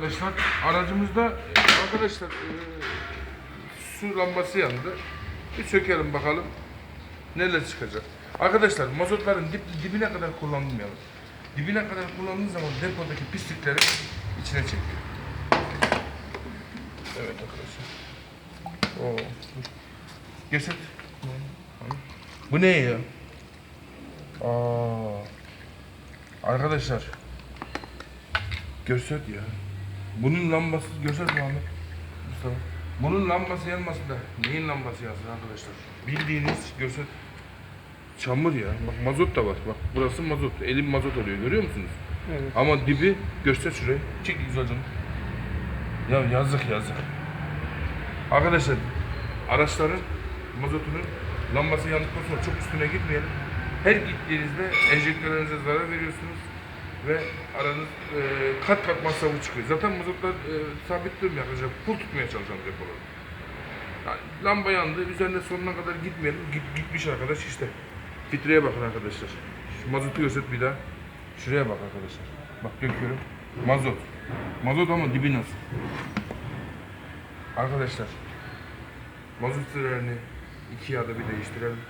arkadaşlar. Aracımızda arkadaşlar e, su lambası yandı. Bir sökelim bakalım neler çıkacak. Arkadaşlar mazotların dip, dibine kadar kullanmayalım. Dibine kadar kullandığın zaman depodaki pislikleri içine çekiyor. Evet arkadaşlar. Oo. Geset. Bu ne ya? Aa. Arkadaşlar. Görsel ya. Bunun lambası görsel mi Ahmet? Mustafa. Bunun lambası yanması da neyin lambası yansın arkadaşlar? Bildiğiniz görsel çamur ya. Bak mazot da var. Bak burası mazot. Elim mazot oluyor görüyor musunuz? Evet. Ama dibi göster şurayı. Çek güzel canım. Ya yazık yazık. Arkadaşlar araçların mazotunun lambası yandıktan sonra çok üstüne gitmeyelim. Her gittiğinizde enjektörlerinize zarar veriyorsunuz ve aranız e, kat kat masrafı çıkıyor. Zaten mazotlar e, sabit durmuyor arkadaşlar. Full tutmaya çalışacağım depoları. Yani lamba yandı. Üzerine sonuna kadar gitmeyelim. Git, gitmiş arkadaş işte. Filtreye bakın arkadaşlar. Şu mazotu göster bir daha. Şuraya bak arkadaşlar. Bak döküyorum. Mazot. Mazot ama dibi nasıl? Arkadaşlar. Mazot filtrelerini iki yağda bir değiştirelim.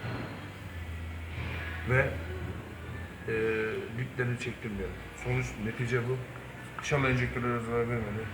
Ve eee çektirmeyelim. Sonuç netice bu. İnşallah enjektörlere zarar vermedi.